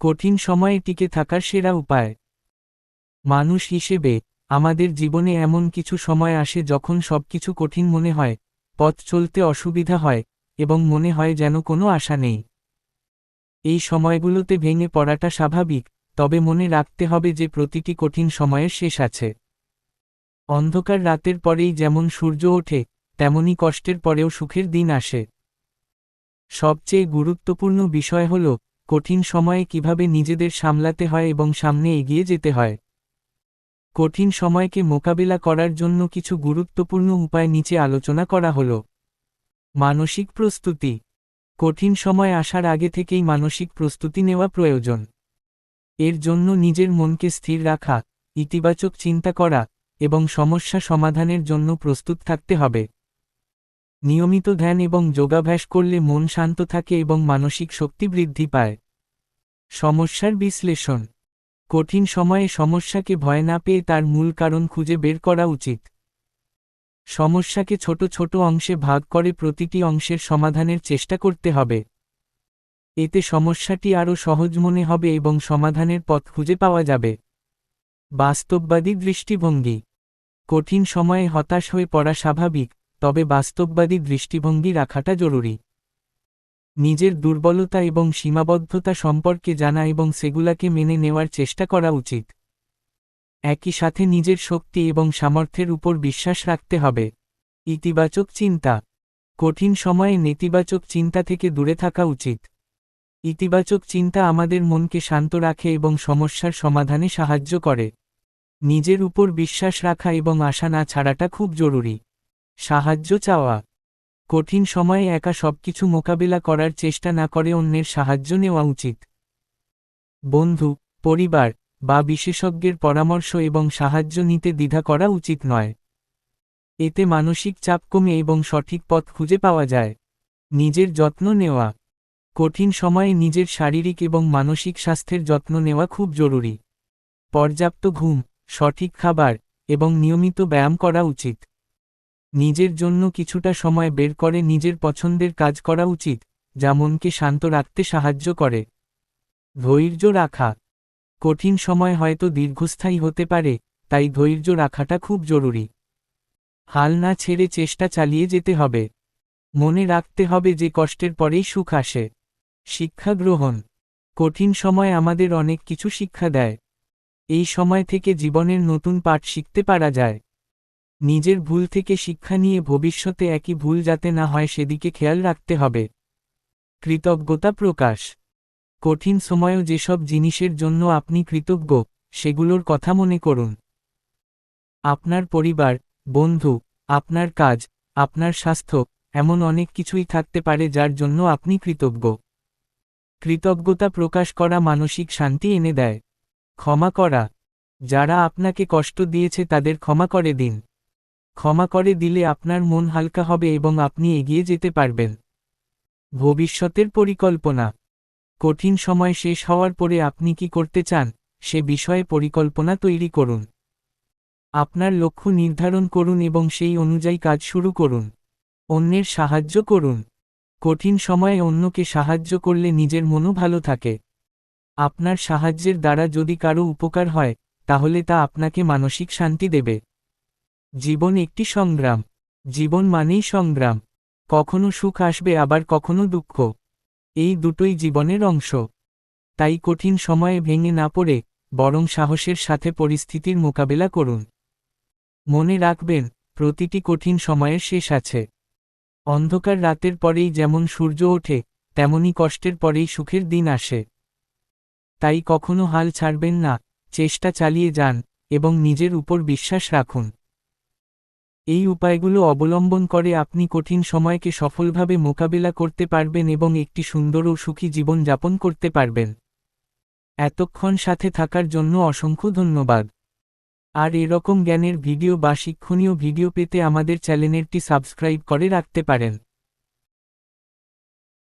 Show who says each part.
Speaker 1: কঠিন সময়ে টিকে থাকার সেরা উপায়। মানুষ হিসেবে আমাদের জীবনে এমন কিছু সময় আসে যখন সবকিছু কঠিন মনে হয়, পথ চলতে অসুবিধা হয় এবং মনে হয় যেন কোনো আশা নেই। এই সময়গুলোতে ভেঙে পড়াটা স্বাভাবিক, তবে মনে রাখতে হবে যে প্রতিটি কঠিন সময়ের শেষ আছে। অন্ধকার রাতের পরেই যেমন সূর্য ওঠে তেমনি কষ্টের পরেও সুখের দিন আসে। সবচেয়ে গুরুত্বপূর্ণ বিষয় হল, কঠিন সময়ে কীভাবে নিজেদের সামলাতে হয় এবং সামনে এগিয়ে যেতে হয়। কঠিন সময়কে মোকাবিলা করার জন্য কিছু গুরুত্বপূর্ণ উপায় নিচে আলোচনা করা হল। মানসিক প্রস্তুতি। কঠিন সময় আসার আগে থেকেই মানসিক প্রস্তুতি নেওয়া প্রয়োজন। এর জন্য নিজের মনকে স্থির রাখা, ইতিবাচক চিন্তা করা এবং সমস্যা সমাধানের জন্য প্রস্তুত থাকতে হবে। নিয়মিত ধ্যান এবং যোগাভ্যাস করলে মন শান্ত থাকে এবং মানসিক শক্তি বৃদ্ধি পায়। সমস্যার বিশ্লেষণ। কঠিন সময়ে সমস্যাকে ভয় না পেয়ে তার মূল কারণ খুঁজে বের করা উচিত। সমস্যাকে ছোট ছোট অংশে ভাগ করে প্রতিটি অংশের সমাধানের চেষ্টা করতে হবে। এতে সমস্যাটি আরও সহজ মনে হবে এবং সমাধানের পথ খুঁজে পাওয়া যাবে। বাস্তববাদী দৃষ্টিভঙ্গি। কঠিন সময়ে হতাশ হয়ে পড়া স্বাভাবিক। তবে বাস্তববাদী দৃষ্টিভঙ্গি রাখাটা জরুরি। নিজের দুর্বলতা এবং সীমাবদ্ধতা সম্পর্কে জানা এবং সেগুলাকে মেনে নেওয়ার চেষ্টা করা উচিত। একই সাথে নিজের শক্তি এবং সামর্থ্যের উপর বিশ্বাস রাখতে হবে। ইতিবাচক চিন্তা। কঠিন সময়ে নেতিবাচক চিন্তা থেকে দূরে থাকা উচিত। ইতিবাচক চিন্তা আমাদের মনকে শান্ত রাখে এবং সমস্যার সমাধানে সাহায্য করে। নিজের উপর বিশ্বাস রাখা এবং আশা না ছাড়াটা খুব জরুরি। সাহায্য চাওয়া। কঠিন সময়ে একা সবকিছু মোকাবিলা করার চেষ্টা না করে অন্যের সাহায্য নেওয়া উচিত। বন্ধু, পরিবার বা বিশেষজ্ঞের পরামর্শ এবং সাহায্য নিতে দ্বিধা করা উচিত নয়। এতে মানসিক চাপ কমে এবং সঠিক পথ খুঁজে পাওয়া যায়। নিজের যত্ন নেওয়া। কঠিন সময়ে নিজের শারীরিক এবং মানসিক স্বাস্থ্যের যত্ন নেওয়া খুব জরুরি। পর্যাপ্ত ঘুম, সঠিক খাবার এবং নিয়মিত ব্যায়াম করা উচিত। নিজের জন্য কিছুটা সময় বের করে নিজের পছন্দের কাজ করা উচিত, যা মনকে শান্ত রাখতে সাহায্য করে। ধৈর্য রাখা। কঠিন সময় হয়তো দীর্ঘস্থায়ী হতে পারে, তাই ধৈর্য রাখাটা খুব জরুরি। হাল না ছেড়ে চেষ্টা চালিয়ে যেতে হবে। মনে রাখতে হবে যে কষ্টের পরেই সুখ আসে। শিক্ষা গ্রহণ। কঠিন সময় আমাদের অনেক কিছু শিক্ষা দেয়। এই সময় থেকে জীবনের নতুন পাঠ শিখতে পারা যায়। নিজের ভুল থেকে শিক্ষা নিয়ে ভবিষ্যতে একই ভুল যাতে না হয় সেদিকে খেয়াল রাখতে হবে। কৃতজ্ঞতা প্রকাশ। কঠিন সময়েও যেসব জিনিসের জন্য আপনি কৃতজ্ঞ, সেগুলোর কথা মনে করুন। আপনার পরিবার, বন্ধু, আপনার কাজ, আপনার স্বাস্থ্য, এমন অনেক কিছুই থাকতে পারে যার জন্য আপনি কৃতজ্ঞ। কৃতজ্ঞতা প্রকাশ করা মানসিক শান্তি এনে দেয়। ক্ষমা করা। যারা আপনাকে কষ্ট দিয়েছে তাদের ক্ষমা করে দিন। ক্ষমা করে দিলে আপনার মন হালকা হবে এবং আপনি এগিয়ে যেতে পারবেন। ভবিষ্যতের পরিকল্পনা। কঠিন সময় শেষ হওয়ার পরে আপনি কি করতে চান, সে বিষয়ে পরিকল্পনা তৈরি করুন। আপনার লক্ষ্য নির্ধারণ করুন এবং সেই অনুযায়ী কাজ শুরু করুন। অন্যের সাহায্য করুন। কঠিন সময়ে অন্যকে সাহায্য করলে নিজের মনও ভালো থাকে। আপনার সাহায্যের দ্বারা যদি কারও উপকার হয়, তাহলে তা আপনাকে মানসিক শান্তি দেবে। জীবন একটি সংগ্রাম। জীবন মানেই সংগ্রাম। কখনো সুখ আসবে, আবার কখনো দুঃখ। এই দুটোই জীবনের অংশ। তাই কঠিন সময়ে ভেঙে না পড়ে, বরং সাহসের সাথে পরিস্থিতির মোকাবেলা করুন। মনে রাখবেন, প্রতিটি কঠিন সময়ের শেষ আছে। অন্ধকার রাতের পরেই যেমন সূর্য ওঠে, তেমনি কষ্টের পরেই সুখের দিন আসে। তাই কখনো হাল ছাড়বেন না, চেষ্টা চালিয়ে যান, এবং নিজের উপর বিশ্বাস রাখুন। এই উপায়গুলো অবলম্বন করে আপনি কঠিন সময়কে সফলভাবে মোকাবিলা করতে পারবেন এবং একটি সুন্দর ও সুখী জীবন যাপন করতে পারবেন। এতক্ষণ সাথে থাকার জন্য অসংখ্য ধন্যবাদ। আর এরকম জ্ঞানের ভিডিও বা শিক্ষণীয় ভিডিও পেতে আমাদের চ্যানেলটি সাবস্ক্রাইব করে রাখতে পারেন।